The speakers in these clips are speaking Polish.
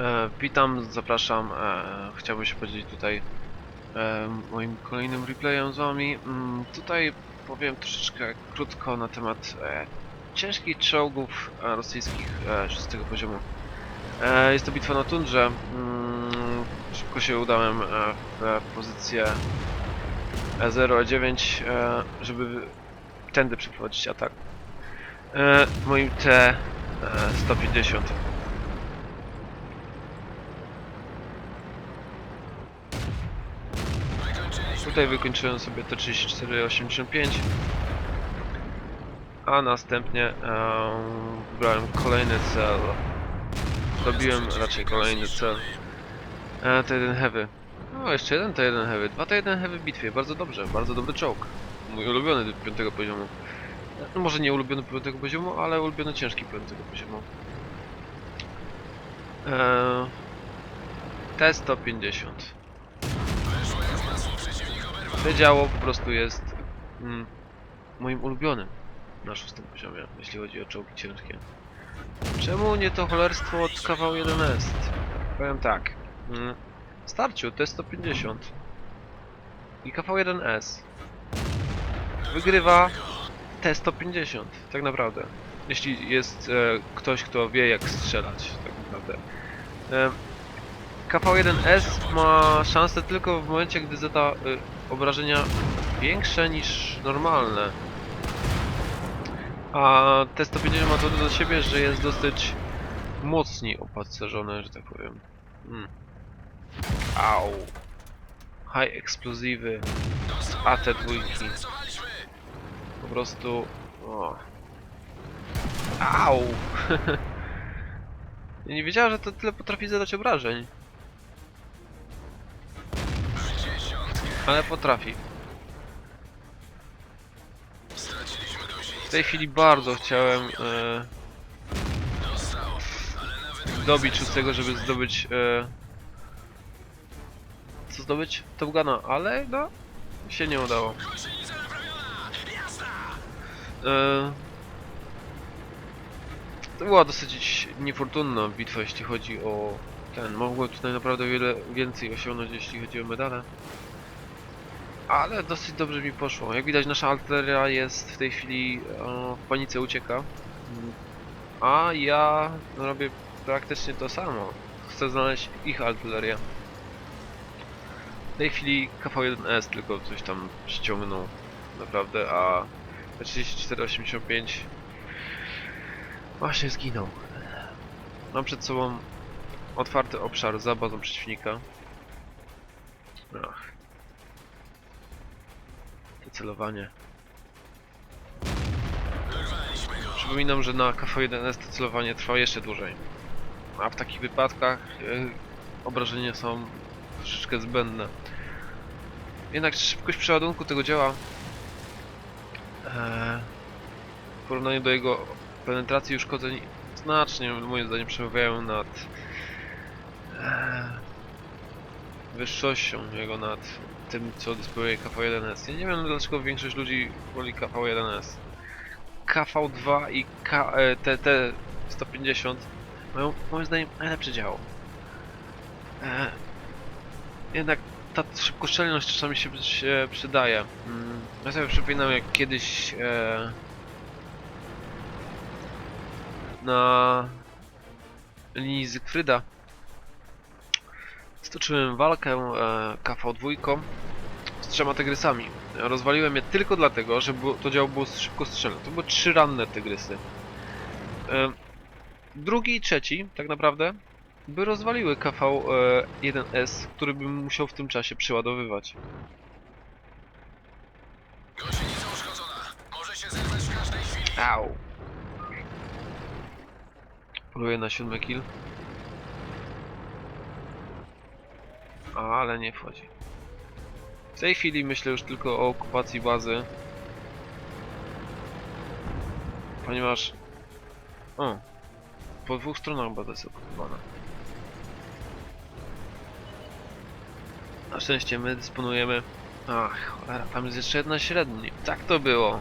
E, witam, zapraszam. E, chciałbym się podzielić tutaj e, moim kolejnym replayem z wami. Mm, tutaj powiem troszeczkę krótko na temat ciężkich czołgów rosyjskich e, szóstego poziomu. Jest to bitwa na tundrze. Mm, szybko się udałem w pozycję E0-9, e, żeby tędy przeprowadzić atak. Moim T-150. Tutaj wykończyłem sobie to 3485 a następnie em, wybrałem kolejny cel. Dobiłem raczej kolejny cel. E, to jeden heavy. No jeszcze jeden to jeden heavy, dwa to jeden heavy w bitwie, bardzo dobrze, bardzo dobry czołg. Mój ulubiony do piątego poziomu. No, może nie ulubiony piątego poziomu, ale ulubiony ciężki piątego poziomu. E, T-150 to działo po prostu jest mm, moim ulubionym na szóstym poziomie, jeśli chodzi o czołgi ciężkie. Czemu nie to cholerstwo od kawał 1S? Powiem tak. Mm, starciu T150 i KV1S wygrywa T150, tak naprawdę. Jeśli jest e, ktoś, kto wie jak strzelać, tak naprawdę. E, KV1S ma szansę tylko w momencie, gdy zada y, obrażenia większe niż normalne. A T150 ma to do siebie, że jest dosyć mocniej opancerzone, że tak powiem. Mm. Au. High eksplozywy. AT2. Po prostu... O. Au! Ja nie wiedziałem, że to tyle potrafi zadać obrażeń. Ale potrafi. W tej chwili bardzo chciałem e, dobić szóstego, żeby zdobyć e, co zdobyć? Top Guna, ale no się nie udało. E, to była dosyć niefortunna bitwa, jeśli chodzi o ten. Mogłem tutaj naprawdę wiele więcej osiągnąć, jeśli chodzi o medale. Ale dosyć dobrze mi poszło. Jak widać nasza artyleria jest w tej chwili e, w panice ucieka. A ja robię praktycznie to samo. Chcę znaleźć ich artylerię. W tej chwili KV-1S tylko coś tam ściągnął. Naprawdę, a T-3485 właśnie zginął. Mam przed sobą otwarty obszar za bazą przeciwnika. Ach. Celowanie. Przypominam, że na KV-1S to celowanie trwa jeszcze dłużej. A w takich wypadkach e, obrażenia są troszeczkę zbędne. Jednak szybkość przeładunku tego działa e, w porównaniu do jego penetracji i uszkodzeń znacznie moim zdaniem przemawiają nad e, wyższością jego nad tym, co dysponuje KV-1S. Ja nie wiem dlaczego większość ludzi woli KV-1S. KV-2 i e, TT-150 mają moim zdaniem najlepsze działo. E, jednak ta szybkostrzelność czasami się, się przydaje. Mm, Ja sobie przypominam jak kiedyś e, na linii Zygfryda stoczyłem walkę e, KV-2 z trzema tygrysami. Rozwaliłem je tylko dlatego, że to działo było szybko strzelne. To były trzy ranne tygrysy. E, drugi i trzeci, tak naprawdę, by rozwaliły KV-1S, który bym musiał w tym czasie przeładowywać. Gąsienica uszkodzona. Może się zerwać w każdej chwili. Au. Poluję na siódmy kill. Ale nie wchodzi. W tej chwili myślę już tylko o okupacji bazy. Ponieważ... O. Po dwóch stronach baza jest okupowana. Na szczęście my dysponujemy... Ach, cholera, tam jest jeszcze jedna średnia. Tak to było.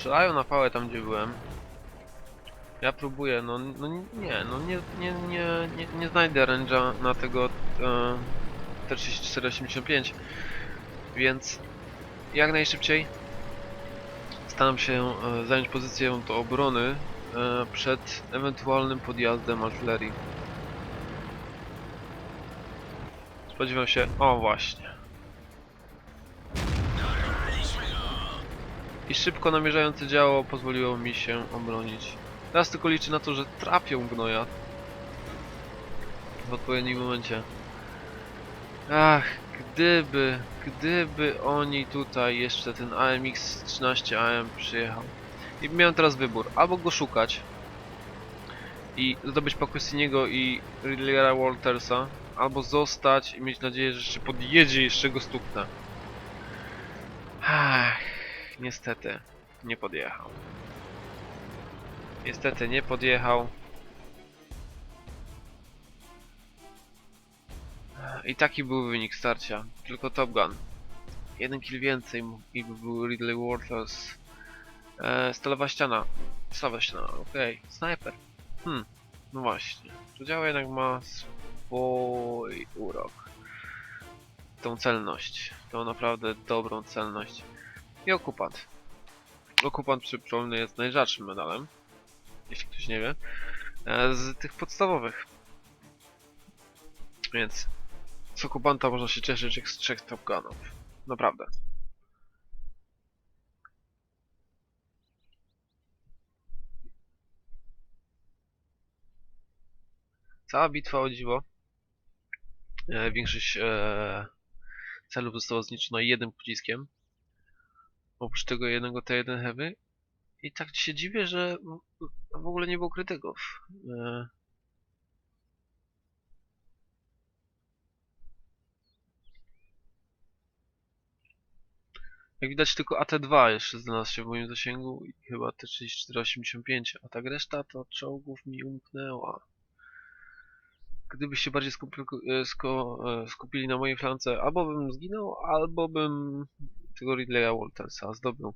Strzelają na pałę tam, gdzie byłem. Ja próbuję, no, no nie, no nie, nie, nie, nie, nie znajdę range'a na tego e, T-3485, więc jak najszybciej staram się e, zająć pozycję do obrony e, przed ewentualnym podjazdem artylerii. Spodziewam się, o właśnie, i szybko namierzające działo pozwoliło mi się obronić. Teraz tylko liczę na to, że trafią gnoja w odpowiednim momencie. Ach, gdyby, gdyby oni tutaj jeszcze ten AMX 13 AM przyjechał. I miałem teraz wybór, albo go szukać i zdobyć Pakwestiniego i Ridley'a Waltersa, albo zostać i mieć nadzieję, że jeszcze podjedzie i jeszcze go stuknę. Ach, niestety, nie podjechał. Niestety nie podjechał. I taki był wynik starcia. Tylko Top Gun. Jeden kill więcej i by był Ridley Walters. E, stalowa ściana. Stalowa ściana, okej. Sniper. Hmm, no właśnie. To działa jednak ma swój urok. Tą celność. Tą naprawdę dobrą celność. I okupant. Okupant przypomnę jest najrzadszym medalem jeśli ktoś nie wie, e, z tych podstawowych. Więc z okupanta można się cieszyć jak z trzech Top Gunów. Naprawdę. Cała bitwa o dziwo. E, większość e, celów została zniszczona jednym pociskiem. Oprócz tego jednego T1 Heavy. I tak się dziwię, że w- ogóle nie było krytyków. E, Jak widać tylko AT2 jeszcze znalazł się w moim zasięgu i chyba T3485, a tak reszta to czołgów mi umknęła. Gdybyście bardziej sko, e, skupili na mojej flance, albo bym zginął, albo bym tego Ridleya Waltersa zdobył.